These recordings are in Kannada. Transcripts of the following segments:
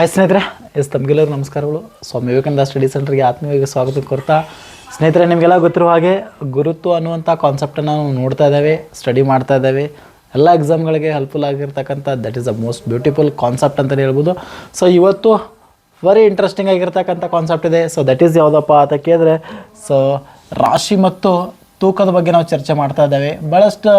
ಹಾಯ್ ಸ್ನೇಹಿತರೆ. ಎಸ್ ತಮಗೆಲ್ಲರಿಗೂ ನಮಸ್ಕಾರಗಳು. ಸ್ವಾಮಿ ವಿವೇಕಾನಂದ ಸ್ಟಡಿ ಸೆಂಟರ್ಗೆ ಆತ್ಮೀಯವಾಗಿ ಸ್ವಾಗತ ಕೊಡ್ತಾ. ಸ್ನೇಹಿತರೆ, ನಿಮಗೆಲ್ಲ ಗೊತ್ತಿರುವ ಹಾಗೆ ಗುರುತ್ವ ಅನ್ನುವಂಥ ಕಾನ್ಸೆಪ್ಟನ್ನು ನಾವು ನೋಡ್ತಾ ಇದ್ದೇವೆ ಸ್ಟಡಿ ಮಾಡ್ತಾ ಇದ್ದೇವೆ. ಎಲ್ಲ ಎಕ್ಸಾಮ್ಗಳಿಗೆ ಹೆಲ್ಪ್ಫುಲ್ ಆಗಿರ್ತಕ್ಕಂಥ that is a most beautiful concept ಅಂತಲೇ ಹೇಳ್ಬೋದು. ಸೊ ಇವತ್ತು ವೆರಿ ಇಂಟ್ರೆಸ್ಟಿಂಗ್ ಆಗಿರ್ತಕ್ಕಂಥ ಕಾನ್ಸೆಪ್ಟ್ ಇದೆ. ಸೊ ದಟ್ ಈಸ್ ಯಾವುದಪ್ಪ ಅಂತ ಕೇಳಿದ್ರೆ ಸೊ ರಾಶಿ ಮತ್ತು ತೂಕದ ಬಗ್ಗೆ ನಾವು ಚರ್ಚೆ ಮಾಡ್ತಾ ಇದ್ದೇವೆ. ಭಾಳಷ್ಟು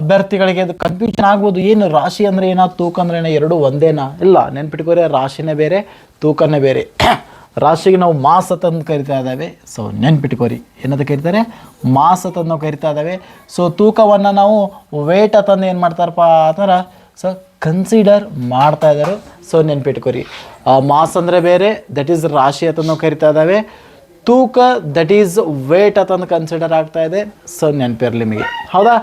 ಅಭ್ಯರ್ಥಿಗಳಿಗೆ ಅದು ಕನ್ಫ್ಯೂಷನ್ ಆಗ್ಬೋದು ಏನು ರಾಶಿ ಅಂದರೆ ಏನೋ, ತೂಕ ಅಂದ್ರೆ ಏನೋ, ಎರಡು ಒಂದೇನಾ? ಇಲ್ಲ ನೆನ್ಪಿಟ್ಕೋರೆ ರಾಶಿನೇ ಬೇರೆ, ತೂಕನೇ ಬೇರೆ. ರಾಶಿಗೆ ನಾವು ಮಾಸ ತಂದು ಕರಿತಾ ಇದ್ದಾವೆ. ಸೊ ನೆನ್ಪಿಟ್ಕೋರಿ ಏನದು ಕರಿತಾರೆ? ಮಾಸ ತಂದು ಕರಿತಾ ಇದ್ದಾವೆ. ಸೊ ತೂಕವನ್ನು ನಾವು ವೇಟ ತಂದು ಏನು ಮಾಡ್ತಾರಪ್ಪ ಥರ ಸೊ ಕನ್ಸಿಡರ್ ಮಾಡ್ತಾ ಇದ್ದಾರೆ ಸೊ ನೆನ್ಪಿಟ್ಕೋರಿ ಮಾಸ್ ಅಂದರೆ ಬೇರೆ ದಟ್ ಈಸ್ ರಾಶಿ ಅಂತ ಕರಿತಾ ಇದ್ದಾವೆ. ತೂಕ ದಟ್ ಈಸ್ ವೇಟ್ ಅಂತಂದು ಕನ್ಸಿಡರ್ ಆಗ್ತಾ ಇದೆ. ಸೊ ನೆನಪಿರಲಿ ನಿಮಗೆ. ಹೌದಾ?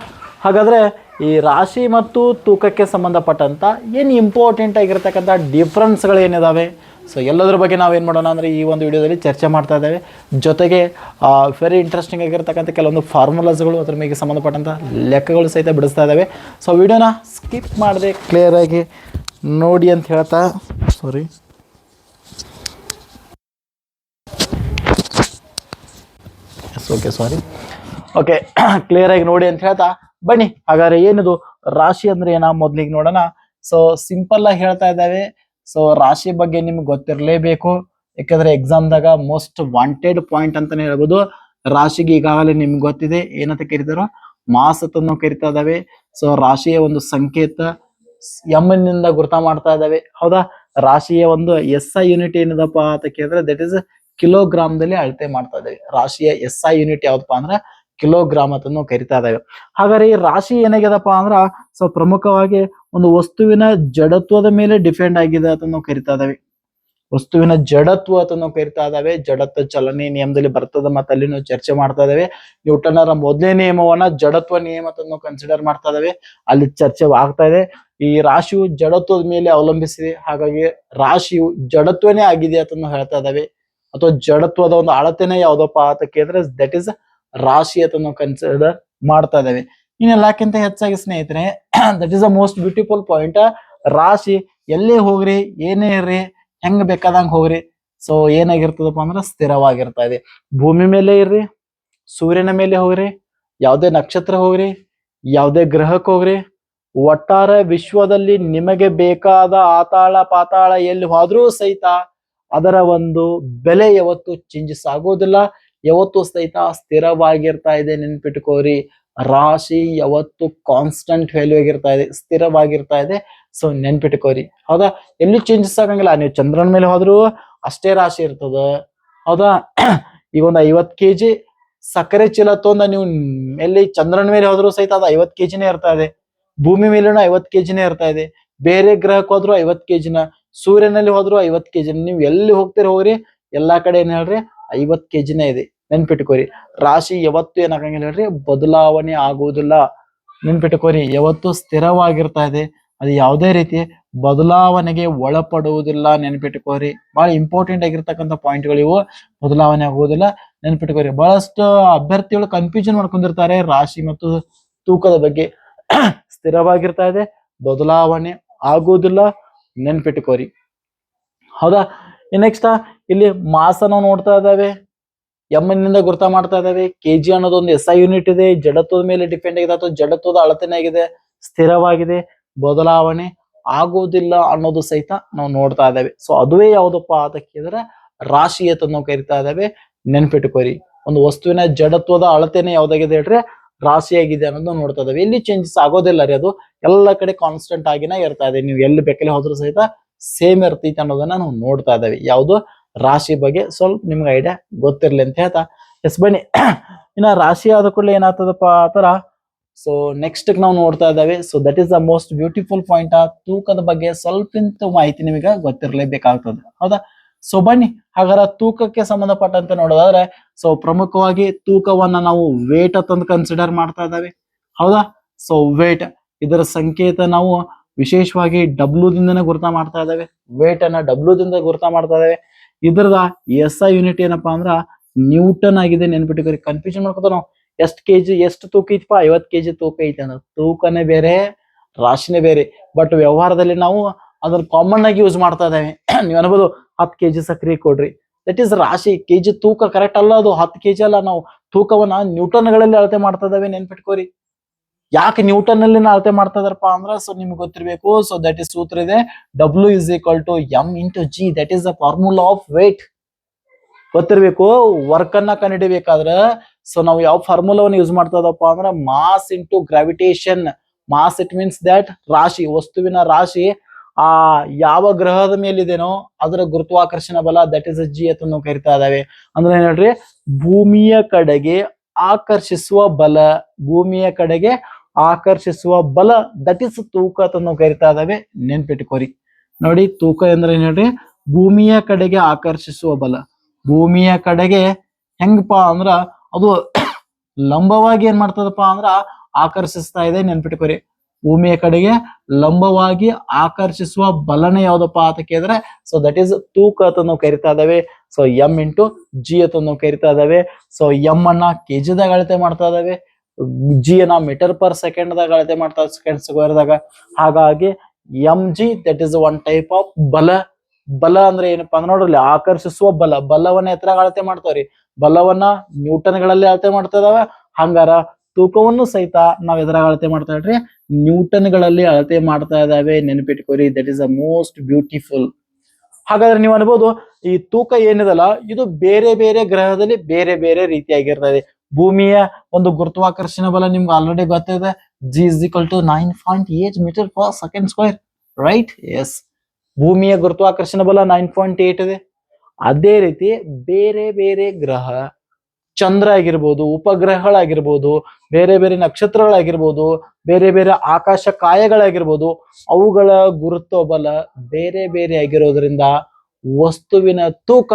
ಹಾಗಾದರೆ ಈ ರಾಶಿ ಮತ್ತು ತೂಕಕ್ಕೆ ಸಂಬಂಧಪಟ್ಟಂಥ ಏನು ಇಂಪಾರ್ಟೆಂಟ್ ಆಗಿರ್ತಕ್ಕಂಥ ಡಿಫ್ರೆನ್ಸ್ಗಳು ಏನಿದಾವೆ? ಸೊ ಎಲ್ಲದರ ಬಗ್ಗೆ ನಾವು ಏನು ಮಾಡೋಣ ಅಂದರೆ ಈ ಒಂದು ವಿಡಿಯೋದಲ್ಲಿ ಚರ್ಚೆ ಮಾಡ್ತಾ ಇದ್ದೇವೆ. ಜೊತೆಗೆ ವೆರಿ ಇಂಟ್ರೆಸ್ಟಿಂಗ್ ಆಗಿರ್ತಕ್ಕಂಥ ಕೆಲವೊಂದು ಫಾರ್ಮುಲಾಸ್ಗಳು ಅದ್ರ ಮೇಲೆ ಸಂಬಂಧಪಟ್ಟಂಥ ಲೆಕ್ಕಗಳು ಸಹಿತ ಬಿಡಿಸ್ತಾ ಇದ್ದಾವೆ. ಸೊ ವಿಡಿಯೋನ ಸ್ಕಿಪ್ ಮಾಡದೆ ಕ್ಲಿಯರಾಗಿ ನೋಡಿ ಅಂತ ಹೇಳ್ತಾ sorry yes okay sorry okay ಕ್ಲಿಯರಾಗಿ ನೋಡಿ ಅಂತ ಹೇಳ್ತಾ ಬನ್ನಿ, ಹಾಗಾದ್ರೆ ಏನಿದು? ರಾಶಿ ಅಂದ್ರೆ ಏನ? ಮೊದ್ಲಿಗೆ ನೋಡೋಣ. ಸೊ ಸಿಂಪಲ್ ಆಗಿ ಹೇಳ್ತಾ ಇದ್ದಾವೆ. ಸೊ ರಾಶಿ ಬಗ್ಗೆ ನಿಮ್ಗೆ ಗೊತ್ತಿರಲೇಬೇಕು. ಯಾಕಂದ್ರೆ ಎಕ್ಸಾಮ್ದಾಗ ಮೋಸ್ಟ್ ವಾಂಟೆಡ್ ಪಾಯಿಂಟ್ ಅಂತಾನೆ ಹೇಳ್ಬೋದು. ರಾಶಿಗೆ ಈಗಾಗಲೇ ನಿಮ್ಗೆ ಗೊತ್ತಿದೆ. ಏನಂತ ಕರೀತಾರೋ? ಮಾಸ ಅಂತ ನಾವು ಕರಿತಾ ಇದ್ದಾವೆ. ಸೊ ರಾಶಿಯ ಒಂದು ಸಂಕೇತ. ಎಂ ನಿಂದ ಗುರುತ ಮಾಡ್ತಾ ಇದ್ದಾವೆ. ಹೌದಾ? ರಾಶಿಯ ಒಂದು ಎಸ್ ಐ ಯೂನಿಟ್ ಏನಿದಪ್ಪ ಅಂತ ಕೇಳಿದ್ರೆ ದಟ್ ಇಸ್ ಕಿಲೋಗ್ರಾಮ್ ದಲ್ಲಿ ಅಳತೆ ಮಾಡ್ತಾ ಇದ್ದಾವೆ. ರಾಶಿಯ ಎಸ್ ಐ ಯೂನಿಟ್ ಯಾವ್ದಪ್ಪ ಅಂದ್ರೆ ಕಿಲೋಗ್ರಾಮ್ ಅಂತ ಕರಿತಾ ಇದ್ದಾವೆ ಹಾಗಾದ್ರೆ ಈ ರಾಶಿ ಏನಾಗ್ಯದಪ್ಪ ಅಂದ್ರ, ಸೊ ಪ್ರಮುಖವಾಗಿ ಒಂದು ವಸ್ತುವಿನ ಜಡತ್ವದ ಮೇಲೆ ಡಿಪೆಂಡ್ ಆಗಿದೆ ಅಂತ ಕರಿತಾ ಇದಾವೆ. ವಸ್ತುವಿನ ಜಡತ್ವ ಅಂತ ಕರಿತಾ ಇದ್ದಾವೆ ಜಡತ್ವ ಚಲನೆ ನಿಯಮದಲ್ಲಿ ಬರ್ತದ ಮತ್ತೆ ಅಲ್ಲಿ ನಾವು ಚರ್ಚೆ ಮಾಡ್ತಾ ಇದಾವೆ. ನ್ಯೂಟನರ ಮೊದಲನೇ ನಿಯಮವನ್ನ ಜಡತ್ವ ನಿಯಮ ಅಂತ ಕನ್ಸಿಡರ್ ಮಾಡ್ತಾ ಇದಾವೆ. ಅಲ್ಲಿ ಚರ್ಚೆ ಆಗ್ತಾ ಇದೆ. ಈ ರಾಶಿಯು ಜಡತ್ವದ ಮೇಲೆ ಅವಲಂಬಿಸಿದೆ. ಹಾಗಾಗಿ ರಾಶಿಯು ಜಡತ್ವನೇ ಆಗಿದೆ ಅಂತ ಹೇಳ್ತಾ ಇದ್ದಾವೆ ಅಥವಾ ಜಡತ್ವದ ಒಂದು ಅಳತೆನೇ ಯಾವ್ದಪ್ಪ ಅಂತ ಕೇಳಿದ್ರೆ ದಟ್ ಇಸ್ ರಾಶಿ ಅಂತ ನಾವು ಕನ್ಸಿಡರ್ ಮಾಡ್ತಾ ಇದ್ದೇವೆ. ಇನ್ನೆಲ್ಲಕ್ಕಿಂತ ಹೆಚ್ಚಾಗಿ ಸ್ನೇಹಿತರೆ that is a most beautiful point ರಾಶಿ ಎಲ್ಲೇ ಹೋಗ್ರಿ, ಏನೇ ಇರ್ರಿ, ಹೆಂಗ್ ಬೇಕಾದಂಗ್ ಹೋಗ್ರಿ. ಸೊ ಏನಾಗಿರ್ತದಪ್ಪ ಅಂದ್ರೆ ಸ್ಥಿರವಾಗಿರ್ತಾ ಇದೆ. ಭೂಮಿ ಮೇಲೆ ಇರ್ರಿ, ಸೂರ್ಯನ ಮೇಲೆ ಹೋಗ್ರಿ, ಯಾವುದೇ ನಕ್ಷತ್ರ ಹೋಗ್ರಿ, ಯಾವುದೇ ಗ್ರಹಕ್ಕೆ ಹೋಗ್ರಿ. ಒಟ್ಟಾರೆ ವಿಶ್ವದಲ್ಲಿ ನಿಮಗೆ ಬೇಕಾದ ಆತಾಳ ಪಾತಾಳ ಎಲ್ಲಿ ಹೋದ್ರೂ ಸಹಿತ ಅದರ ಒಂದು ಬೆಲೆ ಯಾವತ್ತು ಚೇಂಜಸ್ ಆಗೋದಿಲ್ಲ. ಯಾವತ್ತು ಸಹಿತ ಸ್ಥಿರವಾಗಿರ್ತಾ ಇದೆ, ನೆನ್ಪಿಟ್ಕೋರಿ. ರಾಶಿ ಯಾವತ್ತು ಕಾನ್ಸ್ಟಂಟ್ ವ್ಯಾಲ್ಯೂ ಆಗಿರ್ತಾ ಇದೆ, ಸ್ಥಿರವಾಗಿರ್ತಾ ಇದೆ. ಸೊ ನೆನ್ಪಿಟ್ಕೋರಿ. ಹೌದಾ? ಎಲ್ಲಿ ಚೇಂಜಸ್ ಆಗಂಗಿಲ್ಲ. ನೀವು ಚಂದ್ರನ ಮೇಲೆ ಹೋದ್ರು ಅಷ್ಟೇ ರಾಶಿ ಇರ್ತದ. ಹೌದಾ? ಈಗ ಒಂದು ಐವತ್ ಕೆಜಿ ಸಕ್ಕರೆ ಚೀಲ ತೊಂದ ನೀವು ಎಲ್ಲಿ ಚಂದ್ರನ ಮೇಲೆ ಹೋದ್ರು ಸಹಿತ ಅದು ಐವತ್ ಕೆಜಿನೇ ಇರ್ತಾ ಇದೆ. ಭೂಮಿ ಮೇಲೂ ಐವತ್ ಕೆಜಿನೇ ಇರ್ತಾ ಇದೆ. ಬೇರೆ ಗ್ರಹಕ್ಕೆ ಹೋದ್ರು ಐವತ್ ಕೆಜಿನ. ಸೂರ್ಯನಲ್ಲಿ ಹೋದ್ರು ಐವತ್ ಕೆಜಿನ. ನೀವು ಎಲ್ಲಿ ಹೋಗ್ತೀರಿ ಹೋಗ್ರಿ, ಎಲ್ಲಾ ಕಡೆ ಏನ್ ಹೇಳ್ರಿ ಐವತ್ ಕೆಜಿನೇ ಇದೆ. ನೆನ್ಪಿಟ್ಕೋರಿ ರಾಶಿ ಯಾವತ್ತು ಏನಾಗಂಗಿಲ್ಲ ಹೇಳ್ರಿ, ಬದಲಾವಣೆ ಆಗುವುದಿಲ್ಲ. ನೆನ್ಪಿಟ್ಕೋರಿ ಯಾವತ್ತು ಸ್ಥಿರವಾಗಿರ್ತಾ ಇದೆ. ಅದು ಯಾವುದೇ ರೀತಿ ಬದಲಾವಣೆಗೆ ಒಳಪಡುವುದಿಲ್ಲ ನೆನ್ಪಿಟ್ಕೋರಿ ಬಹಳ ಇಂಪಾರ್ಟೆಂಟ್ ಆಗಿರ್ತಕ್ಕಂಥ ಪಾಯಿಂಟ್ಗಳು ಇವು. ಬದಲಾವಣೆ ಆಗುವುದಿಲ್ಲ ನೆನ್ಪಿಟ್ಕೋರಿ ಬಹಳಷ್ಟು ಅಭ್ಯರ್ಥಿಗಳು ಕನ್ಫ್ಯೂಷನ್ ಮಾಡ್ಕೊಂಡಿರ್ತಾರೆ ರಾಶಿ ಮತ್ತು ತೂಕದ ಬಗ್ಗೆ. ಸ್ಥಿರವಾಗಿರ್ತಾ ಇದೆ, ಬದಲಾವಣೆ ಆಗುವುದಿಲ್ಲ ನೆನ್ಪಿಟ್ಕೋರಿ ಹೌದಾ? ನೆಕ್ಸ್ಟ್ ಇಲ್ಲಿ ಮಾಸನ ನೋಡ್ತಾ ಇದ್ದಾವೆ. ಎಂ ನಿಂದ ಗುರ್ತ ಮಾಡ್ತಾ ಇದ್ದಾವೆ ಕೆಜಿ ಅನ್ನೋದು ಒಂದು ಎಸ್ ಐ ಯೂನಿಟ್ ಇದೆ. ಜಡತ್ವದ ಮೇಲೆ ಡಿಪೆಂಡ್ ಆಗಿದೆ. ಅಥವಾ ಜಡತ್ವದ ಅಳತೆನೇ ಆಗಿದೆ. ಸ್ಥಿರವಾಗಿದೆ. ಬದಲಾವಣೆ ಆಗುವುದಿಲ್ಲ ಅನ್ನೋದು ಸಹಿತ ನಾವು ನೋಡ್ತಾ ಇದ್ದೇವೆ ಸೊ ಅದುವೇ ಯಾವುದಪ್ಪ ಅಂತ ಕೇಳಿದ್ರೆ ಅಂತ ನಾವು ಕರಿತಾ ಇದ್ದೇವೆ ನೆನ್ಪಿಟ್ಕೋರಿ ಒಂದು ವಸ್ತುವಿನ ಜಡತ್ವದ ಅಳತೆನೇ ಯಾವ್ದಾಗಿದೆ ಹೇಳ್ರಿ ರಾಶಿಯಾಗಿದೆ ಅನ್ನೋದು ನೋಡ್ತಾ ಇದ್ದೇವೆ ಎಲ್ಲಿ ಚೇಂಜಸ್ ಆಗೋದಿಲ್ಲ ರೀ ಅದು. ಎಲ್ಲ ಕಡೆ ಕಾನ್ಸ್ಟೆಂಟ್ ಆಗಿನೇ ಇರ್ತಾ ಇದೆ. ನೀವು ಎಲ್ಲಿ ಬೇಕಲ್ಲಿ ಹೋದ್ರೂ ಸಹಿತ ಸೇಮ್ ಇರ್ತೈತೆ ಅನ್ನೋದನ್ನ ನಾವು ನೋಡ್ತಾ ಇದ್ದೇವೆ ಯಾವುದು? ರಾಶಿ ಬಗ್ಗೆ ಸ್ವಲ್ಪ ನಿಮ್ಗೆ ಐಡಿಯಾ ಗೊತ್ತಿರ್ಲಿ ಅಂತ ಹೇಳ್ತಾ. ಎಸ್ ಬನ್ನಿ. ಇನ್ನ ರಾಶಿ ಆದ ಕೂಡಲೇ ಏನಾಗ್ತದಪ್ಪ ಆ ತರ ಸೊ ನೆಕ್ಸ್ಟ್ ನಾವು ನೋಡ್ತಾ ಇದ್ದಾವೆ. So that is the most beautiful point ಆ ತೂಕದ ಬಗ್ಗೆ ಸ್ವಲ್ಪ ಮಾಹಿತಿ ನಿಮಗೆ ಗೊತ್ತಿರಲೇಬೇಕಾಗ್ತದೆ. ಹೌದಾ? ಸೊ ಬನ್ನಿ. ಹಾಗಾದ್ರೆ ತೂಕಕ್ಕೆ ಸಂಬಂಧಪಟ್ಟಂತೆ ನೋಡೋದಾದ್ರೆ ಸೊ ಪ್ರಮುಖವಾಗಿ ತೂಕವನ್ನ ನಾವು ವೇಟ್ ಅಂತಂದು ಕನ್ಸಿಡರ್ ಮಾಡ್ತಾ ಇದ್ದಾವೆ. ಹೌದಾ? ಸೊ ವೇಟ್ ಇದರ ಸಂಕೇತ ನಾವು ವಿಶೇಷವಾಗಿ ಡಬ್ಲ್ಯೂ ದಿಂದನೇ ಗುರುತ ಮಾಡ್ತಾ ಇದ್ದಾವೆ. ವೇಟ್ ಅನ್ನ ಡಬ್ಲ್ಯೂ ದಿಂದ ಗುರುತ ಮಾಡ್ತಾ ಇದ್ದಾವೆ. ಇದ್ರದ ಎಸ್ ಐ ಯೂನಿಟ್ ಏನಪ್ಪಾ ಅಂದ್ರ ನ್ಯೂಟನ್ ಆಗಿದೆ ನೆನ್ಪಿಟ್ಕೋರಿ ಕನ್ಫ್ಯೂಷನ್ ಮಾಡ್ಕೋತ ನಾವು ಎಷ್ಟ್ ಕೆಜಿ, ಎಷ್ಟು ತೂಕ ಐತಿಪ್ಪ ಐವತ್ ಕೆಜಿ ತೂಕ ಐತಿ ಅಂದ್ರೆ. ತೂಕನೇ ಬೇರೆ, ರಾಶಿನೇ ಬೇರೆ. ಬಟ್ ವ್ಯವಹಾರದಲ್ಲಿ ನಾವು ಅದನ್ನ ಕಾಮನ್ ಆಗಿ ಯೂಸ್ ಮಾಡ್ತಾ ಇದ್ದೇವೆ. ನೀವು ಅನ್ಬೋದು ಹತ್ತು ಕೆಜಿ ಸಕ್ಕರೆ ಕೊಡ್ರಿ. ದಟ್ ಈಸ್ ರಾಶಿ. ಕೆಜಿ ತೂಕ ಕರೆಕ್ಟ್ ಅಲ್ಲ ಅದು. ಹತ್ತು ಕೆಜಿ ಅಲ್ಲ ನಾವು ತೂಕವನ್ನ ನ್ಯೂಟನ್ಗಳಲ್ಲಿ ಅಳತೆ ಮಾಡ್ತಾ ಇದ್ದೇವೆ ನೆನ್ಪಿಟ್ಕೋರಿ ಯಾಕೆ ನ್ಯೂಟನ್ ಅಲ್ಲಿ ಅಳತೆ ಮಾಡ್ತಾ ಇದಾರಪ್ಪ ಅಂದ್ರ ಸೊ ನಿಮ್ಗೆ ಗೊತ್ತಿರಬೇಕು ಸೊ ದಟ್ ಇಸ್ ಸೂತ್ರ ಇದೆ. W is equal to M into G that is the formula of weight ಗೊತ್ತಿರ್ಬೇಕು ವರ್ಕ್ ಅನ್ನ ಕಂಡಿಡಿಬೇಕಾದ್ರೆ ಸೊ ನಾವು ಯಾವ ಫಾರ್ಮುಲಾವನ್ನು ಯೂಸ್ ಮಾಡ್ತಾ ಇದಪ್ಪ ಅಂದ್ರ mass into gravitation mass it means that ರಾಶಿ, ವಸ್ತುವಿನ ರಾಶಿ, ಆ ಯಾವ ಗ್ರಹದ ಮೇಲಿದೆನೋ, ಅದರ ಗುರುತ್ವಾಕರ್ಷಣ ಬಲ ದಟ್ ಇಸ್ ಜಿ ಅಂತ ನಾವು ಕರಿತಾ ಇದಾವೆ. ಅಂದ್ರೆ ಏನ್ ಹೇಳ್ರಿ? ಭೂಮಿಯ ಕಡೆಗೆ ಆಕರ್ಷಿಸುವ ಬಲ, ಭೂಮಿಯ ಕಡೆಗೆ ಆಕರ್ಷಿಸುವ ಬಲ ದಟ್ ಇಸ್ ತೂಕ ಅಂತ ನಾವು ಕರಿತಾ ಇದ್ದಾವೆ. ನೆನ್ಪಿಟ್ಕೋರಿ ನೋಡಿ, ತೂಕ ಅಂದ್ರೆ ಏನ್ ಹೇಳ್ರಿ? ಭೂಮಿಯ ಕಡೆಗೆ ಆಕರ್ಷಿಸುವ ಬಲ. ಭೂಮಿಯ ಕಡೆಗೆ ಹೆಂಗಪ್ಪ ಅಂದ್ರ ಅದು ಲಂಬವಾಗಿ ಏನ್ ಮಾಡ್ತದಪ್ಪ ಅಂದ್ರ ಆಕರ್ಷಿಸ್ತಾ ಇದೆ. ನೆನ್ಪಿಟ್ಕೋರಿ ಭೂಮಿಯ ಕಡೆಗೆ ಲಂಬವಾಗಿ ಆಕರ್ಷಿಸುವ ಬಲನೆ ಯಾವ್ದಪ್ಪ ಅಂತ ಕೇಳಿದ್ರೆ ಸೊ ದಟ್ ಈಸ್ ತೂಕ ಅಂತ ನಾವು ಕರಿತಾ ಇದಾವೆ ಸೊ ಎಂ ಇಂಟು ಜಿ ಅಂತ ನಾವು ಕರಿತಾ ಇದ್ದಾವೆ. ಸೊ ಎಂ ಅನ್ನ ಕೆಜಿದಾಗ ಅಳತೆ ಮಾಡ್ತಾ ಇದಾವೆ ಜಿ ಅನ್ನ ಮೀಟರ್ ಪರ್ ಸೆಕೆಂಡ್ ದಾಗ ಅಳತೆ ಮಾಡ್ತಾರೆ ಸೆಕೆಂಡ್ ಸ್ಕ್ವೇರ್ದಾಗ ಹಾಗಾಗಿ M G that is one type of ಬಲ. ಬಲ ಅಂದ್ರೆ ಏನಪ್ಪಾ ಅಂದ್ರೆ ನೋಡ್ರಿ ಆಕರ್ಷಿಸುವ ಬಲ. ಬಲವನ್ನ ಎತ್ತರ ಅಳತೆ ಮಾಡ್ತಾವ್ರಿ. ಬಲವನ್ನ ನ್ಯೂಟನ್ಗಳಲ್ಲಿ ಅಳತೆ ಮಾಡ್ತಾ ಇದಾವೆ ಹಂಗಾರ ತೂಕವನ್ನು ಸಹಿತ ನಾವ್ ಎದ್ರಾಗ ಅಳತೆ ಮಾಡ್ತಾ ಇದ್ರಿ, ನ್ಯೂಟನ್ಗಳಲ್ಲಿ ಅಳತೆ ಮಾಡ್ತಾ ಇದಾವೆ. ನೆನಪಿಟ್ಕೋರಿ that is a most beautiful ಹಾಗಾದ್ರೆ ನೀವು ಅನ್ಬೋದು, ಈ ತೂಕ ಏನಿದಲ್ಲ, ಇದು ಬೇರೆ ಬೇರೆ ಗ್ರಹದಲ್ಲಿ ಬೇರೆ ಬೇರೆ ರೀತಿಯಾಗಿರ್ತದೆ. ಭೂಮಿಯ ಒಂದು ಗುರುತ್ವಾಕರ್ಷಣ ಬಲ ನಿಮ್ಗೆ ಆಲ್ರೆಡಿ ಗೊತ್ತಿದೆ. G is equal to nine point eight metre per second square right yes ಭೂಮಿಯ ಗುರುತ್ವಾಕರ್ಷಣ ಬಲ ನೈನ್ ಪಾಯಿಂಟ್ ಏಟ್ ಇದೆ. ಅದೇ ರೀತಿ ಬೇರೆ ಬೇರೆ ಗ್ರಹ, ಚಂದ್ರ ಆಗಿರ್ಬೋದು, ಉಪಗ್ರಹಗಳಾಗಿರ್ಬೋದು, ಬೇರೆ ಬೇರೆ ನಕ್ಷತ್ರಗಳಾಗಿರ್ಬೋದು, ಬೇರೆ ಬೇರೆ ಆಕಾಶ ಕಾಯಗಳಾಗಿರ್ಬೋದು, ಅವುಗಳ ಗುರುತ್ವ ಬಲ ಬೇರೆ ಬೇರೆ ಆಗಿರೋದ್ರಿಂದ ವಸ್ತುವಿನ ತೂಕ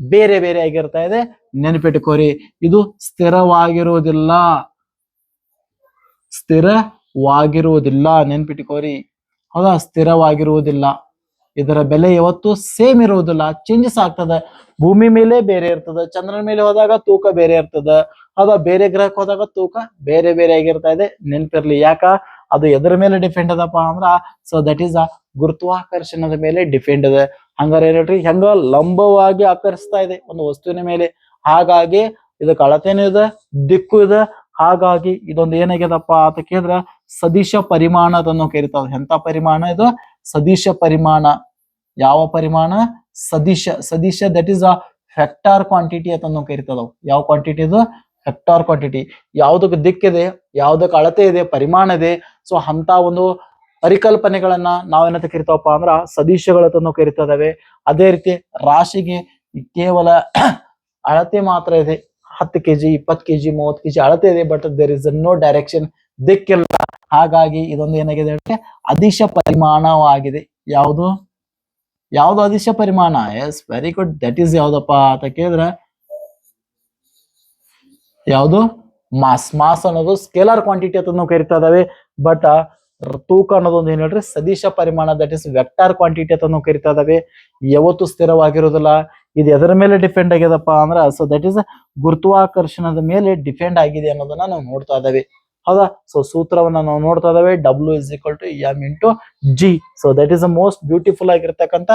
ಬೇರೆ ಬೇರೆ ಆಗಿರ್ತಾ ಇದೆ. ನೆನಪಿಟ್ಟುಕೋರಿ ಇದು ಸ್ಥಿರವಾಗಿರುವುದಿಲ್ಲ. ಸ್ಥಿರವಾಗಿರುವುದಿಲ್ಲ. ನೆನ್ಪಿಟ್ಕೋರಿ ಹೌದಾ? ಸ್ಥಿರವಾಗಿರುವುದಿಲ್ಲ. ಇದರ ಬೆಲೆ ಯಾವತ್ತು ಸೇಮ್ ಇರುವುದಿಲ್ಲ. ಚೇಂಜಸ್ ಆಗ್ತದೆ. ಭೂಮಿ ಮೇಲೆ ಬೇರೆ ಇರ್ತದೆ. ಚಂದ್ರನ ಮೇಲೆ ಹೋದಾಗ ತೂಕ ಬೇರೆ ಇರ್ತದ. ಅದ ಬೇರೆ ಗ್ರಹಕ್ಕೆ ಹೋದಾಗ ತೂಕ ಬೇರೆ ಬೇರೆ ಆಗಿರ್ತಾ ಇದೆ. ನೆನ್ಪಿರ್ಲಿ. ಯಾಕ? ಅದು ಎದ್ರ ಮೇಲೆ ಡಿಪೆಂಡ್ ಅದಪ್ಪ ಅಂದ್ರ ಸೊ ದಟ್ ಈಸ್ ಅ ಗುರುತ್ವಾಕರ್ಷಣದ ಮೇಲೆ ಡಿಪೆಂಡ್ ಅದ ಹಂಗಾರೆ ಹೇಳ್ರಿ, ಹೆಂಗ ಲಂಬವಾಗಿ ಆಕರ್ಷಿಸ್ತಾ ಇದೆ ಒಂದು ವಸ್ತುವಿನ ಮೇಲೆ. ಹಾಗಾಗಿ ಇದು ಅಳತೆನೂ ಇದೆ, ದಿಕ್ಕು ಇದೆ. ಹಾಗಾಗಿ ಇದೊಂದು ಏನಾಗ್ಯದಪ್ಪ ಅಂತ ಕೇಳಿದ್ರ, ಸದಿಶ ಪರಿಮಾಣ ಅದನ್ನು ಕರಿತಾವ ಎಂತ ಪರಿಮಾಣ ಇದು? ಸದಿಶ ಪರಿಮಾಣ. ಯಾವ ಪರಿಮಾಣ? ಸದಿಶ ಸದಿಶ that is a vector quantity ಅಂತ ಕರಿತದವು ಯಾವ ಕ್ವಾಂಟಿಟಿ ಇದು? Vector quantity. ಯಾವುದಕ್ಕೆ ದಿಕ್ಕಿದೆ ಯಾವುದಕ್ಕೆ ಅಳತೆ ಇದೆ, ಪರಿಮಾಣ ಇದೆ. ಸೊ ಅಂತ ಒಂದು ಪರಿಕಲ್ಪನೆಗಳನ್ನ ನಾವೇನಂತ ಕರಿತಾವಪ್ಪ ಅಂದ್ರ ಸದಿಶಗಳಂತ ನಾವು ಕರಿತದವೆ ಅದೇ ರೀತಿ ರಾಶಿಗೆ ಕೇವಲ ಅಳತೆ ಮಾತ್ರ ಇದೆ. ಹತ್ತು ಕೆಜಿ, ಇಪ್ಪತ್ತು ಕೆಜಿ, ಮೂವತ್ತು ಕೆಜಿ ಅಳತೆ ಇದೆ but there is no direction ದಿಕ್ಕಿಲ್ಲ ಹಾಗಾಗಿ ಇದೊಂದು ಏನಾಗಿದೆ ಅಂದ್ರೆ ಅದಿಶ ಪರಿಮಾಣವಾಗಿದೆ. ಯಾವುದು? ಯಾವುದು ಅದಿಶ ಪರಿಮಾಣ? Yes very good that is ಯಾವ್ದಪ್ಪ ಅಂತ ಕೇಳಿದ್ರೆ ಯಾವುದು? ಮಾಸ್ ಮಾಸ್ ಅನ್ನೋದು ಸ್ಕೇಲಾರ್ ಕ್ವಾಂಟಿಟಿ ಅಂತ ನಾವು ಕರಿತಾ ಇದಾವೆ ಬಟ್ ತೂಕ ಅನ್ನೋದೊಂದು ಏನ್ ಹೇಳ್ರಿ? ಸದಿಶ ಪರಿಮಾಣ ದಟ್ ಇಸ್ ವೆಕ್ಟಾರ್ ಕ್ವಾಂಟಿಟಿ ಅಂತ ನಾವು ಕರಿತಾ ಇದಾವೆ ಯಾವತ್ತು ಸ್ಥಿರವಾಗಿರೋದಿಲ್ಲ. ಇದು ಎದರ ಮೇಲೆ ಡಿಪೆಂಡ್ ಆಗ್ಯದಪ್ಪ ಅಂದ್ರೆ ಸೊ ದಟ್ ಇಸ್ ಗುರುತ್ವಾಕರ್ಷಣದ ಮೇಲೆ ಡಿಪೆಂಡ್ ಆಗಿದೆ ಅನ್ನೋದನ್ನ ನಾವು ನೋಡ್ತಾ ಇದಾವೆ ಹೌದಾ? ಸೊ ಸೂತ್ರವನ್ನ ನಾವು ನೋಡ್ತಾ ಇದಾವೆ W is equal to M into G so that is a most beautiful ಆಗಿರ್ತಕ್ಕಂಥ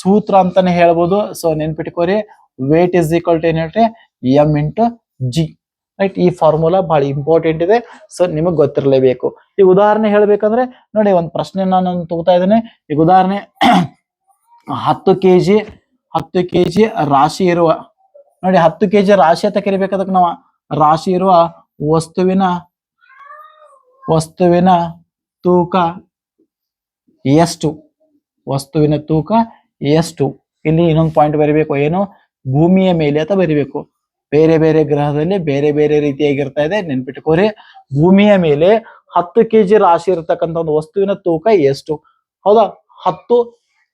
ಸೂತ್ರ ಅಂತಾನೆ ಹೇಳ್ಬೋದು. ಸೊ ನೆನ್ಪಿಟ್ಕೋರಿ ವೇಟ್ ಇಸ್ ಈಕ್ವಲ್ ಟು ಏನ್ ಹೇಳ್ರಿ? ಎಂ ಇಂಟು ಜಿ ರೈಟ್ ಈ ಫಾರ್ಮುಲಾ ಬಹಳ ಇಂಪಾರ್ಟೆಂಟ್ ಇದೆ. ಸೊ ನಿಮಗೆ ಗೊತ್ತಿರಲೇಬೇಕು. ಈಗ ಉದಾಹರಣೆ ಹೇಳ್ಬೇಕಂದ್ರೆ, ನೋಡಿ ಒಂದು ಪ್ರಶ್ನೆ ನಾನು ತಗೋತಾ ಇದ್ದೇನೆ. ಈಗ ಉದಾಹರಣೆ, ಹತ್ತು ಕೆ ಜಿ ಹತ್ತು ಕೆಜಿ ರಾಶಿ ಇರುವ, ನೋಡಿ ಹತ್ತು ಕೆ ಜಿ ರಾಶಿ ಅಂತ ಕರಿಬೇಕದಕ್ಕೆ ನಾವು. ರಾಶಿ ಇರುವ ವಸ್ತುವಿನ ವಸ್ತುವಿನ ತೂಕ ಎಷ್ಟು? ವಸ್ತುವಿನ ತೂಕ ಎಷ್ಟು? ಇಲ್ಲಿ ಇನ್ನೊಂದು ಪಾಯಿಂಟ್ ಬರೀಬೇಕು. ಏನು? ಭೂಮಿಯ ಮೇಲೆ ಅಂತ ಬರಿಬೇಕು. ಬೇರೆ ಬೇರೆ ಗ್ರಹದಲ್ಲಿ ಬೇರೆ ಬೇರೆ ರೀತಿಯಾಗಿರ್ತಾ ಇದೆ. ನೆನ್ಪಿಟ್ಕೋರಿ ಭೂಮಿಯ ಮೇಲೆ ಹತ್ತು ಕೆಜಿ ರಾಶಿ ಇರತಕ್ಕಂತ ಒಂದು ವಸ್ತುವಿನ ತೂಕ ಎಷ್ಟು? ಹೌದಾ? ಹತ್ತು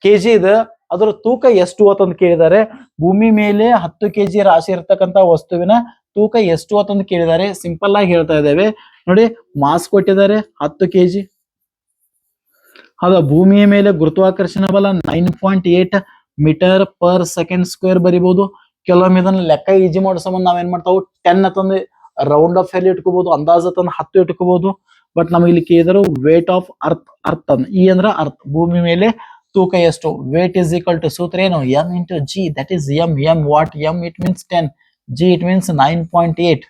ಕೆಜಿ ಇದೆ. ಅದರ ತೂಕ ಎಷ್ಟು ಅಂತ ಕೇಳಿದ್ದಾರೆ. ಭೂಮಿ ಮೇಲೆ ಹತ್ತು ಕೆಜಿ ರಾಶಿ ಇರತಕ್ಕಂತ ವಸ್ತುವಿನ ತೂಕ ಎಷ್ಟು ಅಂತ ಕೇಳಿದ್ದಾರೆ. ಸಿಂಪಲ್ ಆಗಿ ಹೇಳ್ತಾ ಇದ್ದೇವೆ. ನೋಡಿ ಮಾಸ್ ಕೊಟ್ಟಿದ್ದಾರೆ. ಹತ್ತು ಕೆಜಿ. ಹೌದಾ? ಭೂಮಿಯ ಮೇಲೆ ಗುರುತ್ವಾಕರ್ಷಣ ಬಲ nine point eight metre per second square ಬರಿಬಹುದು ಕೆಲವೊಮ್ಮೆ ಇದನ್ನ ಲೆಕ್ಕ ಈಜಿ ಮಾಡೋ ಸಂಬಂಧ ನಾವೇನ್ ಮಾಡ್ತಾವು? ಟೆನ್ ಅಂತಂದು ರೌಂಡ್ ಆಫ್ ಎಲ್ಲಿ ಇಟ್ಕೋಬಹುದು ಅಂದಾಜ ತಂದು ಹತ್ತು ಇಟ್ಕೋಬಹುದು ಬಟ್ ನಮಗೆ ಇಲ್ಲಿ ಕೇಳಿದ್ರು ವೇಟ್ ಆಫ್ ಅರ್ತ್ ಅರ್ತ್ ಅಂದ್ರೆ ಈ ಅಂದ್ರ ಅರ್ತ್ ಭೂಮಿ ಮೇಲೆ ತೂಕ ಎಷ್ಟು? ವೇಟ್ ಇಸ್ ಈಕ್ವಲ್ ಟು ಸೂತ್ರ ಏನು? M into G that is M M what M it means ten G it means nine point eight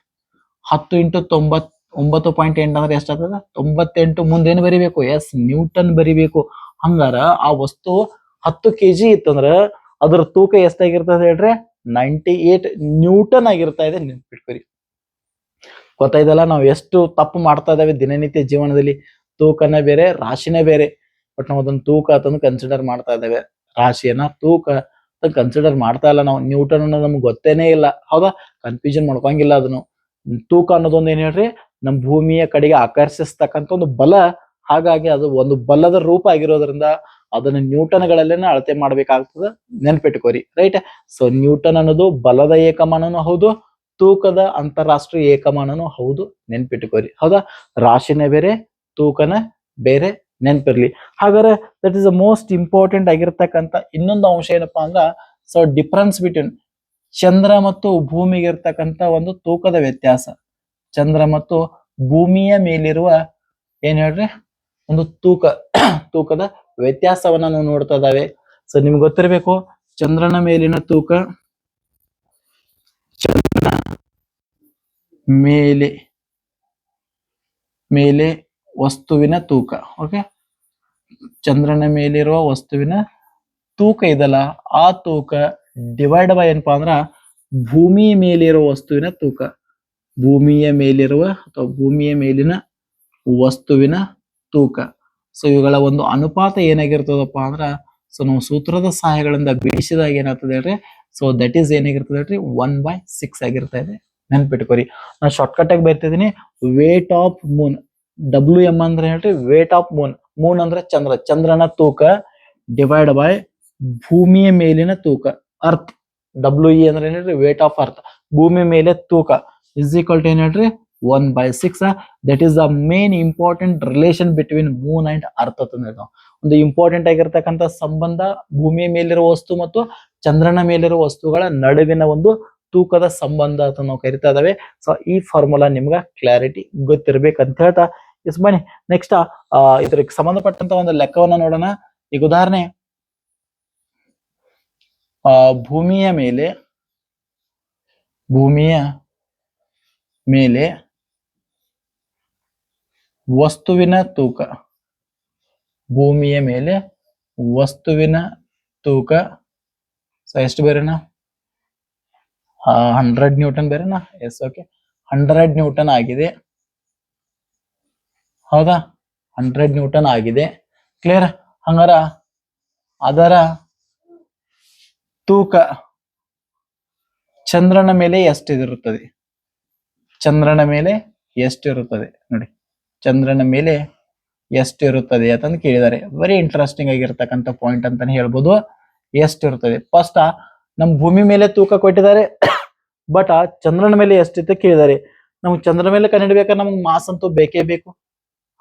ಹತ್ತು ಇಂಟು ತೊಂಬತ್, ಒಂಬತ್ತು ಪಾಯಿಂಟ್ ಎಂಟು ಅಂದ್ರೆ ಎಷ್ಟಾಗ್ತದ ತೊಂಬತ್ತೆಂಟು ಮುಂದೇನು ಬರಿಬೇಕು? ಎಸ್ ನ್ಯೂಟನ್ ಬರಿಬೇಕು. ಹಂಗಾರ ಆ ವಸ್ತು ಹತ್ತು ಕೆಜಿ ಇತ್ತಂದ್ರ ಅದ್ರ ತೂಕ ಎಷ್ಟಾಗಿರ್ತದೆ ಹೇಳ್ರಿ? ನೈಂಟಿ ಏಟ್ ನ್ಯೂಟನ್ ಆಗಿರ್ತಾ ಇದೆ ನೆನ್ಪಿಟ್ಕೊರಿ ಗೊತ್ತಾಯ್ತಲ್ಲ ನಾವು ಎಷ್ಟು ತಪ್ಪು ಮಾಡ್ತಾ ಇದ್ದಾವೆ ದಿನನಿತ್ಯ ಜೀವನದಲ್ಲಿ? ತೂಕನೇ ಬೇರೆ, ರಾಶಿನೇ ಬೇರೆ. ಬಟ್ ನಾವು ಅದನ್ನ ತೂಕ ಅಂತಂದು ಕನ್ಸಿಡರ್ ಮಾಡ್ತಾ ಇದ್ದೇವೆ ರಾಶಿಯನ್ನ ತೂಕ ಕನ್ಸಿಡರ್ ಮಾಡ್ತಾ ಇಲ್ಲ ನಾವು. ನ್ಯೂಟನ್ ಅನ್ನೋದು ನಮ್ಗೆ ಗೊತ್ತೇನೆ ಇಲ್ಲ. ಹೌದಾ? ಕನ್ಫ್ಯೂಷನ್ ಮಾಡ್ಕೊಂಗಿಲ್ಲ ಅದನ್ನು. ತೂಕ ಅನ್ನೋದೊಂದು ಏನ್ ಹೇಳ್ರಿ? ನಮ್ಮ ಭೂಮಿಯ ಕಡೆಗೆ ಆಕರ್ಷಿಸ್ತಕ್ಕಂಥ ಒಂದು ಬಲ ಹಾಗಾಗಿ ಅದು ಒಂದು ಬಲದ ರೂಪ ಆಗಿರೋದ್ರಿಂದ ಅದನ್ನ ನ್ಯೂಟನ್ಗಳಲ್ಲೇನೆ ಅಳತೆ ಮಾಡ್ಬೇಕಾಗ್ತದ. ನೆನ್ಪಿಟ್ಕೋರಿ ರೈಟ್? ಸೊ ನ್ಯೂಟನ್ ಅನ್ನೋದು ಬಲದ ಏಕಮಾನನು ಹೌದು, ತೂಕದ ಅಂತಾರಾಷ್ಟ್ರೀಯ ಏಕಮಾನನು ಹೌದು ನೆನ್ಪಿಟ್ಕೋರಿ ಹೌದಾ? ರಾಶಿನೇ ಬೇರೆ, ತೂಕನ ಬೇರೆ, ನೆನ್ಪಿರ್ಲಿ. ಹಾಗಾದ್ರೆ that is the most important ಆಗಿರ್ತಕ್ಕಂಥ ಇನ್ನೊಂದು ಅಂಶ ಏನಪ್ಪಾ ಅಂದ್ರ ಸೊ ಡಿಫರೆನ್ಸ್ ಬಿಟ್ವೀನ್ ಚಂದ್ರ ಮತ್ತು ಭೂಮಿಗೆ ಇರ್ತಕ್ಕಂಥ ಒಂದು ತೂಕದ ವ್ಯತ್ಯಾಸ. ಚಂದ್ರ ಮತ್ತು ಭೂಮಿಯ ಮೇಲಿರುವ ಏನ್ ಹೇಳ್ರಿ? ಒಂದು ತೂಕ, ತೂಕದ ವ್ಯತ್ಯಾಸವನ್ನ ನಾವು ನೋಡ್ತಾ ಇದ್ದಾವೆ. ಸೊ ನಿಮ್ಗೆ ಗೊತ್ತಿರಬೇಕು, ಚಂದ್ರನ ಮೇಲಿನ ತೂಕ, ಚಂದ್ರನ ಮೇಲೆ ಮೇಲೆ ವಸ್ತುವಿನ ತೂಕ ಓಕೆ ಚಂದ್ರನ ಮೇಲಿರುವ ವಸ್ತುವಿನ ತೂಕ ಇದಲ್ಲ. ಆ ತೂಕ ಡಿವೈಡ್ ಬೈ ಏನಪ್ಪಾ ಅಂದ್ರ ಭೂಮಿ ಮೇಲಿರುವ ವಸ್ತುವಿನ ತೂಕ. ಭೂಮಿಯ ಮೇಲಿರುವ ಅಥವಾ ಭೂಮಿಯ ಮೇಲಿನ ವಸ್ತುವಿನ ತೂಕ. ಸೊ ಇವುಗಳ ಒಂದು ಅನುಪಾತ ಏನಾಗಿರ್ತದಪ್ಪ ಅಂದ್ರ ಸೊ ನಾವು ಸೂತ್ರದ ಸಹಾಯಗಳಿಂದ ಬಿಡಿಸಿದಾಗ ಏನಾಗ್ತದೆ ಹೇಳ್ರಿ? ಸೊ ದಟ್ ಈಸ್ ಏನಾಗಿರ್ತದೆ ಹೇಳ್ರಿ? ಒನ್ ಬೈ ಸಿಕ್ಸ್ ಆಗಿರ್ತಾ ಇದೆ. ನೆನ್ಪಿಟ್ಕೋರಿ. ನಾನು ಶಾರ್ಟ್ಕಟ್ ಆಗಿ ಬರ್ತಿದ್ದೀನಿ. Weight of moon W M ಅಂದ್ರೆ ಹೇಳ್ರಿ? ವೇಟ್ ಆಫ್ ಮೂನ್ ಮೂನ್ ಅಂದ್ರೆ ಚಂದ್ರ. ಚಂದ್ರನ ತೂಕ ಡಿವೈಡ್ ಬೈ ಭೂಮಿಯ ಮೇಲಿನ ತೂಕ. ಅರ್ತ್ ಡಬ್ಲ್ಯೂ ಇ ಅಂದ್ರೆ ಏನ್ ಹೇಳ್ರಿ ವೇಟ್ ಆಫ್ ಅರ್ತ್ ಭೂಮಿ ಮೇಲೆ ತೂಕ. ಇಸ್ ಈಕ್ವಲ್ ಟು ಏನ್ ಹೇಳ್ರಿ? One by six that is the main important relation between moon and earth ಅಂತ ನಾವು. ಒಂದು ಇಂಪಾರ್ಟೆಂಟ್ ಆಗಿರ್ತಕ್ಕಂಥ ಸಂಬಂಧ ಭೂಮಿಯ ಮೇಲಿರುವ ವಸ್ತು ಮತ್ತು ಚಂದ್ರನ ಮೇಲಿರುವ ವಸ್ತುಗಳ ನಡುವಿನ ಒಂದು ತೂಕದ ಸಂಬಂಧ ಅಂತ ನಾವು ಕರಿತಾ ಇದಾವೆ. ಸೊ ಈ ಫಾರ್ಮುಲಾ ನಿಮ್ಗೆ ಕ್ಲಾರಿಟಿ ಗೊತ್ತಿರ್ಬೇಕಂತ ಹೇಳ್ತಾ ಇಸ್ ಬನ್ನಿ. ನೆಕ್ಸ್ಟ್ ಇದ್ರಿಗೆ ಸಂಬಂಧಪಟ್ಟಂತ ಒಂದು ಲೆಕ್ಕವನ್ನ ನೋಡೋಣ. ಈಗ ಉದಾಹರಣೆ, ಆ, ಭೂಮಿಯ ಮೇಲೆ ಭೂಮಿಯ ಮೇಲೆ ವಸ್ತುವಿನ ತೂಕ. ಭೂಮಿಯ ಮೇಲೆ ವಸ್ತುವಿನ ತೂಕ. ಎಷ್ಟು ಬೇರೆನಾ? ಹಂಡ್ರೆಡ್ ನ್ಯೂಟನ್ ಬೇರೆನಾ? ಎಸ್ ಓಕೆ ಹಂಡ್ರೆಡ್ ನ್ಯೂಟನ್ ಆಗಿದೆ. ಹೌದಾ? ಹಂಡ್ರೆಡ್ ನ್ಯೂಟನ್ ಆಗಿದೆ. ಕ್ಲಿಯರ್ ಹಂಗಾರ ಅದರ ತೂಕ ಚಂದ್ರನ ಮೇಲೆ ಎಷ್ಟಿರುತ್ತದೆ? ಚಂದ್ರನ ಮೇಲೆ ಎಷ್ಟಿರುತ್ತದೆ? ನೋಡಿ. ಚಂದ್ರನ ಮೇಲೆ ಎಷ್ಟಿರುತ್ತದೆ ಅಂತಂದು ಕೇಳಿದ್ದಾರೆ. ವೆರಿ ಇಂಟ್ರೆಸ್ಟಿಂಗ್ ಆಗಿರ್ತಕ್ಕಂಥ ಪಾಯಿಂಟ್ ಅಂತಾನೆ ಹೇಳ್ಬೋದು. ಎಷ್ಟಿರುತ್ತದೆ? ಫಸ್ಟ್ ನಮ್ಮ ಭೂಮಿ ಮೇಲೆ ತೂಕ ಕೊಟ್ಟಿದ್ದಾರೆ ಬಟ್ ಆ ಚಂದ್ರನ ಮೇಲೆ ಎಷ್ಟಿತ್ತು ಕೇಳಿದ್ದಾರೆ. ನಮ್ಗೆ ಚಂದ್ರ ಮೇಲೆ ಕಂಡಿಡ್ಬೇಕಾದ್ರೆ ನಮಗೆ ಮಾಸ್ ಅಂತೂ ಬೇಕೇ ಬೇಕು.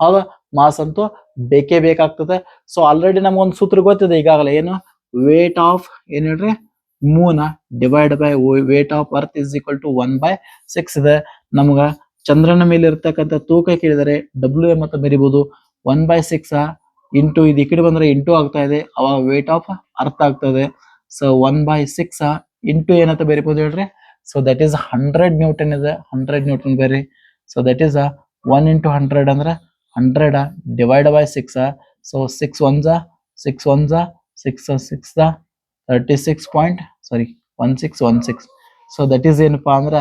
ಹೌದಾ? ಮಾಸ್ ಅಂತೂ ಬೇಕೇ ಬೇಕಾಗ್ತದೆ. ಸೊ ಆಲ್ರೆಡಿ ನಮ್ಗೊಂದು ಸೂತ್ರ ಗೊತ್ತಿದೆ ಈಗಾಗಲೇ. ಏನು? ವೇಟ್ ಆಫ್ ಏನ್ ಹೇಳ್ರಿ? Moon divide by weight of earth is equal to one by six ಇದೆ. ನಮ್ಗ ಚಂದ್ರನ ಮೇಲೆ ಇರ್ತಕ್ಕಂಥ ತೂಕ ಕೇಳಿದರೆ ಡಬ್ಲ್ಯೂ ಎಂ ಅಂತ ಬರಿಬಹುದು. ಒನ್ ಬೈ ಸಿಕ್ಸ್ ಇಂಟು ಇದು ಈ ಕಡೆ ಬಂದ್ರೆ ಇಂಟು ಆಗ್ತಾ ಇದೆ. ಅವಾಗ ವೇಟ್ ಆಫ್ ಅರ್ಥ ಆಗ್ತದೆ. So one by six into ಏನಂತ ಬರಿಬಹುದು ಹೇಳ್ರಿ. So that is hundred newton ಇದೆ. ಹಂಡ್ರೆಡ್ ನ್ಯೂಟನ್ ಬೇರೆ so that is one into hundred ಅಂದ್ರೆ hundred divide by six so six one six one ಜಾ six six thirty six point sorry one six one six so that is ಏನಪ್ಪಾ ಅಂದ್ರ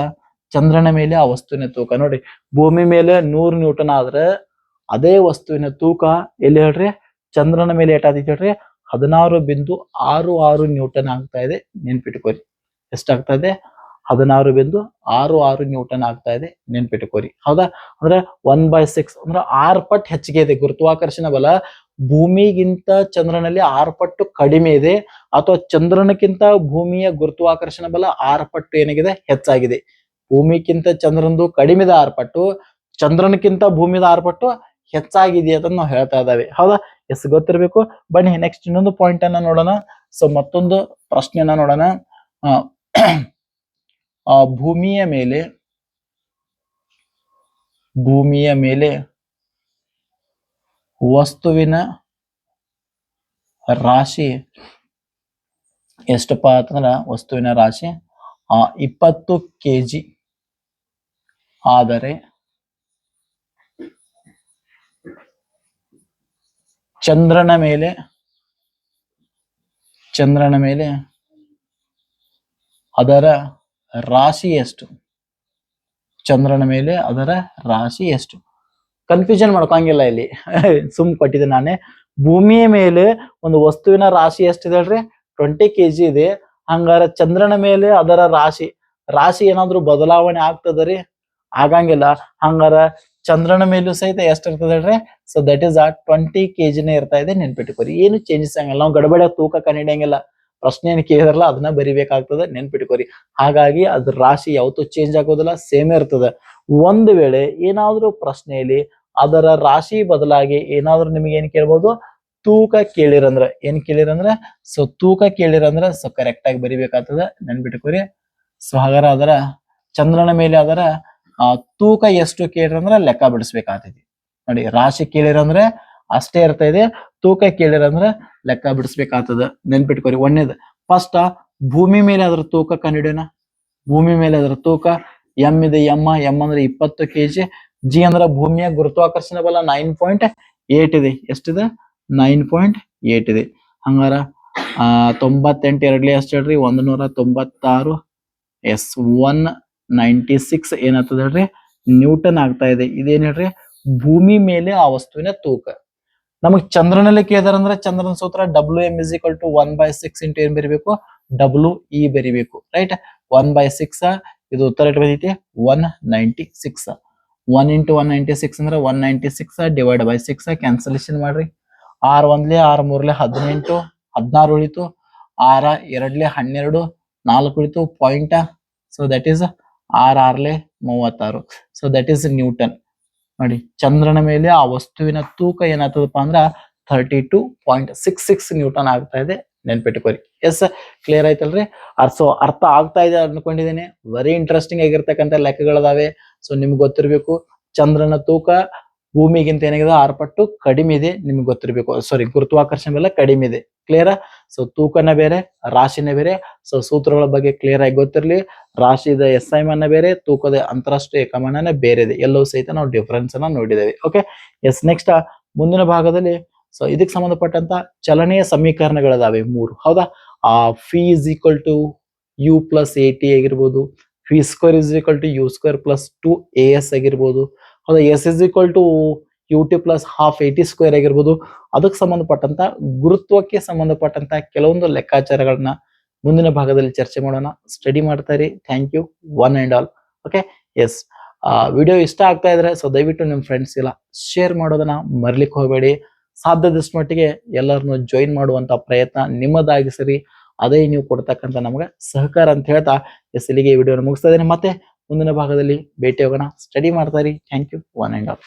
ಚಂದ್ರನ ಮೇಲೆ ಆ ವಸ್ತುವಿನ ತೂಕ. ನೋಡಿ, ಭೂಮಿ ಮೇಲೆ ನೂರು ನ್ಯೂಟನ್ ಆದ್ರೆ ಅದೇ ವಸ್ತುವಿನ ತೂಕ ಎಲ್ಲಿ ಹೇಳ್ರಿ? ಚಂದ್ರನ ಮೇಲೆ ಏಟಾದೈತಿ ಹೇಳ್ರಿ? ಹದಿನಾರು ಬಿಂದು ಆರು ಆರು ನ್ಯೂಟನ್ ಆಗ್ತಾ ಇದೆ. ನೆನ್ಪಿಟ್ಕೋರಿ. ಎಷ್ಟಾಗ್ತಾ ಇದೆ? ಹದಿನಾರು ಬಿಂದು ಆರು ಆರು ನ್ಯೂಟನ್ ಆಗ್ತಾ ಇದೆ. ನೆನ್ಪಿಟ್ಕೋರಿ. ಹೌದಾ? ಅಂದ್ರೆ ಒನ್ ಬೈ ಸಿಕ್ಸ್ ಅಂದ್ರೆ ಆರು ಪಟ್ ಹೆಚ್ಚಿಗೆ ಇದೆ. ಗುರುತ್ವಾಕರ್ಷಣ ಬಲ ಭೂಮಿಗಿಂತ ಚಂದ್ರನಲ್ಲಿ ಆರು ಪಟ್ಟು ಕಡಿಮೆ ಇದೆ. ಅಥವಾ ಚಂದ್ರನಕ್ಕಿಂತ ಭೂಮಿಯ ಗುರುತ್ವಾಕರ್ಷಣ ಬಲ ಆರ್ ಪಟ್ಟು ಏನಾಗಿದೆ? ಹೆಚ್ಚಾಗಿದೆ. ಭೂಮಿಗಿಂತ ಚಂದ್ರನದು ಕಡಿಮೆದ ಆರ್ಪಟ್ಟು ಆರು ಪಟ್ಟು ಚಂದ್ರನಕ್ಕಿಂತ ಭೂಮಿದ ಆರು ಪಟ್ಟು ಹೆಚ್ಚಾಗಿದೆ ಅಂತ ನಾವು ಹೇಳ್ತಾ ಇದ್ದಾವೆ. ಹೌದಾ? ಎಸ್ ಗೊತ್ತಿರಬೇಕು. ಬನ್ನಿ ನೆಕ್ಸ್ಟ್ ಇನ್ನೊಂದು ಪಾಯಿಂಟ್ ಅನ್ನ ನೋಡೋಣ. ಸೊ ಮತ್ತೊಂದು ಪ್ರಶ್ನೆಯನ್ನ ನೋಡೋಣ. ಆ, ಭೂಮಿಯ ಮೇಲೆ ಭೂಮಿಯ ಮೇಲೆ ವಸ್ತುವಿನ ರಾಶಿ ಎಷ್ಟಪ್ಪ ಅಂತಂದ್ರ ವಸ್ತುವಿನ ರಾಶಿ, ಆ, ಇಪ್ಪತ್ತು ಕೆಜಿ. ಆದರೆ ಚಂದ್ರನ ಮೇಲೆ ಚಂದ್ರನ ಮೇಲೆ ಅದರ ರಾಶಿ ಎಷ್ಟು? ಚಂದ್ರನ ಮೇಲೆ ಅದರ ರಾಶಿ ಎಷ್ಟು? ಕನ್ಫ್ಯೂಷನ್ ಮಾಡ್ಕೊಂಗಿಲ್ಲ ಇಲ್ಲಿ. ಸುಮ್ ಕೊಟ್ಟಿದ್ದೆ ನಾನೇ. ಭೂಮಿಯ ಮೇಲೆ ಒಂದು ವಸ್ತುವಿನ ರಾಶಿ ಎಷ್ಟಿದೆ ಹೇಳ್ರಿ? ಟ್ವೆಂಟಿ ಕೆಜಿ ಇದೆ. ಹಂಗಾರ ಚಂದ್ರನ ಮೇಲೆ ಅದರ ರಾಶಿ. ರಾಶಿ ಏನಾದ್ರೂ ಬದಲಾವಣೆ ಆಗ್ತದ ರೀ? ಆಗಂಗಿಲ್ಲ. ಹಂಗಾರ ಚಂದ್ರನ ಮೇಲೂ ಸಹಿತ ಎಷ್ಟು ಇರ್ತದೆ ಹೇಳ್ರಿ? ಸೊ ದಟ್ ಇಸ್ ಆ ಟ್ವೆಂಟಿ ಕೆ ಜಿನೇ ಇರ್ತಾ ಇದೆ ನೆನ್ಪಿಟ್ಕೋರಿ ಏನು ಚೇಂಜಸ್ ಆಗಂಗಿಲ್ಲ. ನಾವು ಗಡಬಡ ತೂಕ ಕಂಡಿಡಿಯಂಗಿಲ್ಲ ಪ್ರಶ್ನೆ ಏನು ಕೇಳಿದ್ರಲ್ಲ, ಅದನ್ನ ಬರಿಬೇಕಾಗ್ತದೆ ನೆನ್ಪಿಟ್ಕೋರಿ ಹಾಗಾಗಿ ಅದ್ರ ರಾಶಿ ಯಾವತ್ತೂ ಚೇಂಜ್ ಆಗೋದಿಲ್ಲ ಸೇಮ್ ಇರ್ತದೆ. ಒಂದು ವೇಳೆ ಏನಾದ್ರೂ ಪ್ರಶ್ನೆಯಲ್ಲಿ ಅದರ ರಾಶಿ ಬದಲಾಗಿ ಏನಾದ್ರೂ ನಿಮಗೆ ಏನ್ ಕೇಳ್ಬೋದು? ತೂಕ ಕೇಳಿರಂದ್ರ. ಏನ್ ಕೇಳಿರಂದ್ರ? ಸೊ ತೂಕ ಕೇಳಿರಂದ್ರ ಸೊ ಕರೆಕ್ಟ್ ಆಗಿ ಬರಿಬೇಕಾಗ್ತದ ನೆನ್ಪಿಟ್ಕೋರಿ ಸೊ ಹಾಗಾರ ಅದರ ಚಂದ್ರನ ಮೇಲೆ ಅದರ ಆ, ತೂಕ ಎಷ್ಟು ಕೇಳಿರಂದ್ರೆ ಲೆಕ್ಕ ಬಿಡಿಸ್ಬೇಕಾಗ್ತೈತಿ. ನೋಡಿ ರಾಶಿ ಕೇಳಿರಂದ್ರೆ ಅಷ್ಟೇ ಇರ್ತಾ ಇದೆ ತೂಕ ಕೇಳಿರಂದ್ರೆ ಲೆಕ್ಕ ಬಿಡಿಸ್ಬೇಕಾಗ್ತದ. ನೆನ್ಪಿಟ್ಕೋರಿ ಒಂದೇದು ಫಸ್ಟ್ ಭೂಮಿ ಮೇಲೆ ಅದ್ರ ತೂಕ ಕಂಡಿಡಿಯೋಣ ಭೂಮಿ ಮೇಲೆ ಅದರ ತೂಕ ಎಂ ಇದೆ ಎಮ್ಮ ಎಂ ಅಂದ್ರೆ ಇಪ್ಪತ್ತು ಕೆಜಿ ಜಿ ಅಂದ್ರೆ ಭೂಮಿಯ ಗುರುತ್ವಾಕರ್ಷಣ ಬಲ ನೈನ್ ಪಾಯಿಂಟ್ ಏಟ್ ಇದೆ. ಎಷ್ಟಿದೆ? ನೈನ್ ಪಾಯಿಂಟ್ ಏಟ್ ಇದೆ. ಹಂಗಾರ ಆ ತೊಂಬತ್ತೆಂಟು ಎರಡ್ಲಿ ಅಷ್ಟು ಹೇಳ್ರಿ ಒಂದ್ ನೂರ ತೊಂಬತ್ತಾರು ಎಸ್ ಒನ್ ನೈಂಟಿ ಸಿಕ್ಸ್ ಏನಾಗ್ತದೆ ಹೇಳ್ರಿ? ನ್ಯೂಟನ್ ಆಗ್ತಾ ಇದೆ. ಇದೇನ್ ಹೇಳ್ರಿ? ಭೂಮಿ ಮೇಲೆ ಆ ವಸ್ತುವಿನ ತೂಕ. ನಮಗ್ ಚಂದ್ರನಲ್ಲಿ ಕೇಳಿದಾರಂದ್ರೆ ಚಂದ್ರನ ಸೂತ್ರ W M is equal to one by six into ಏನ್ ಬರಿಬೇಕು? ಡಬ್ಲ್ಯೂ ಇ ಬರಿಬೇಕು. ರೈಟ್ ಒನ್ ಬೈ ಸಿಕ್ಸ್ ಇದು ಉತ್ತರ ಇಟ್ಟು ಬಂದೈತಿ one ninety six one into one ninety six ಅಂದ್ರೆ one ninety six divide by six cancellation ಮಾಡ್ರಿ. ಆರ್ ಒಂದ್ಲೆ ಆರ್ ಮೂರ್ಲೆ ಹದಿನೆಂಟು, ಹದಿನಾರು ಉಳಿತು. ಆರ, ಎರಡ್ಲೆ ಹನ್ನೆರಡು, ನಾಲ್ಕು ಉಳಿತು. ಪಾಯಿಂಟ್ ಸೊ ದಟ್ ಈಸ್ ಆರ್ ಆರ್ಲೆ ಮೂವತ್ತಾರು. ಸೊ ದಟ್ ಈಸ್ ನ್ಯೂಟನ್ ನೋಡಿ, ಚಂದ್ರನ ಮೇಲೆ ಆ ವಸ್ತುವಿನ ತೂಕ ಏನಾಗ್ತದಪ್ಪ ಅಂದ್ರ thirty two point six six newton ಆಗ್ತಾ ಇದೆ. ನೆನ್ಪಿಟ್ಕೋರಿ ಎಸ್ ಕ್ಲಿಯರ್ ಆಯ್ತಲ್ರಿ? ಸೊ ಅರ್ಥ ಆಗ್ತಾ ಇದೆ ಅನ್ಕೊಂಡಿದ್ದೀನಿ ವೆರಿ ಇಂಟ್ರೆಸ್ಟಿಂಗ್ ಆಗಿರ್ತಕ್ಕಂಥ ಲೆಕ್ಕಗಳದಾವೆ. ಸೊ ನಿಮ್ಗೆ ಗೊತ್ತಿರಬೇಕು, ಚಂದ್ರನ ತೂಕ ಭೂಮಿಗಿಂತ ಏನಾಗಿದೆ? ಆರು ಪಟ್ಟು ಕಡಿಮೆ ಇದೆ. ನಿಮ್ಗೆ ಗೊತ್ತಿರಬೇಕು. ಸಾರಿ ಗುರುತ್ವಾಕರ್ಷಣೆ ಬೆಲೆ ಕಡಿಮೆ ಇದೆ. ಕ್ಲಿಯರ್ ಸೊ ತೂಕನ ಬೇರೆ, ರಾಶಿನೇ ಬೇರೆ. ಸೊ ಸೂತ್ರಗಳ ಬಗ್ಗೆ ಕ್ಲಿಯರ್ ಆಗಿ ಗೊತ್ತಿರಲಿ. ರಾಶಿದ ಎಸ್ ಐ ಮನ್ನ ಬೇರೆ, ತೂಕದ ಅಂತಾರಾಷ್ಟ್ರೀಯ ಏಕಮಾನನೇ ಬೇರೆ ಇದೆ ಎಲ್ಲವೂ ಸಹಿತ ನಾವು ಡಿಫರೆನ್ಸ್ ಅನ್ನ ನೋಡಿದ್ದೇವೆ. ಓಕೆ ಎಸ್ ನೆಕ್ಸ್ಟ್ ಮುಂದಿನ ಭಾಗದಲ್ಲಿ ಸೊ ಇದಕ್ಕೆ ಸಂಬಂಧಪಟ್ಟಂತ ಚಲನೆಯ ಸಮೀಕರಣಗಳಿದಾವೆ ಮೂರು. ಹೌದಾ? ಆ V is equal to U plus A T ಆಗಿರ್ಬೋದು. V square is equal to U square plus two A S ಆಗಿರ್ಬೋದು. ಹೌದಾ? S is equal to U T plus half A T square ಆಗಿರ್ಬೋದು. ಅದಕ್ಕೆ ಸಂಬಂಧಪಟ್ಟಂತ, ಗುರುತ್ವಕ್ಕೆ ಸಂಬಂಧಪಟ್ಟಂತ ಕೆಲವೊಂದು ಲೆಕ್ಕಾಚಾರಗಳನ್ನ ಮುಂದಿನ ಭಾಗದಲ್ಲಿ ಚರ್ಚೆ ಮಾಡೋಣ. ಸ್ಟಡಿ ಮಾಡ್ತಾ ಇರಿ. Thank you one and all okay yes video ಇಷ್ಟ ಆಗ್ತಾ ಇದ್ರೆ ಸೊ ದಯವಿಟ್ಟು ನಿಮ್ಮ ಫ್ರೆಂಡ್ಸ್ ಎಲ್ಲ ಶೇರ್ ಮಾಡೋದನ್ನ ಮರ್ಲಿಕ್ಕೆ ಹೋಗಬೇಡಿ. ಸಾಧ್ಯದಷ್ಟು ಮಟ್ಟಿಗೆ ಎಲ್ಲರನ್ನು ಜಾಯಿನ್ ಮಾಡುವಂತ ಪ್ರಯತ್ನ ನಿಮ್ಮದಾಗಿ ಸರಿ ಅದೇ ನೀವು ಕೊಡ್ತಕ್ಕಂಥ ನಮಗೆ ಸಹಕಾರ ಅಂತ ಹೇಳ್ತಾ ಎಸ್ ಇಲ್ಲಿಗೆ ಈ ವಿಡಿಯೋನ ಮುಗಿಸ್ತಾ ಇದ್ದೀನಿ. ಮತ್ತೆ ಮುಂದಿನ ಭಾಗದಲ್ಲಿ ಭೇಟಿ ಹೋಗೋಣ ಸ್ಟಡಿ ಮಾಡ್ತಾ ಇರಿ. Thank you one and all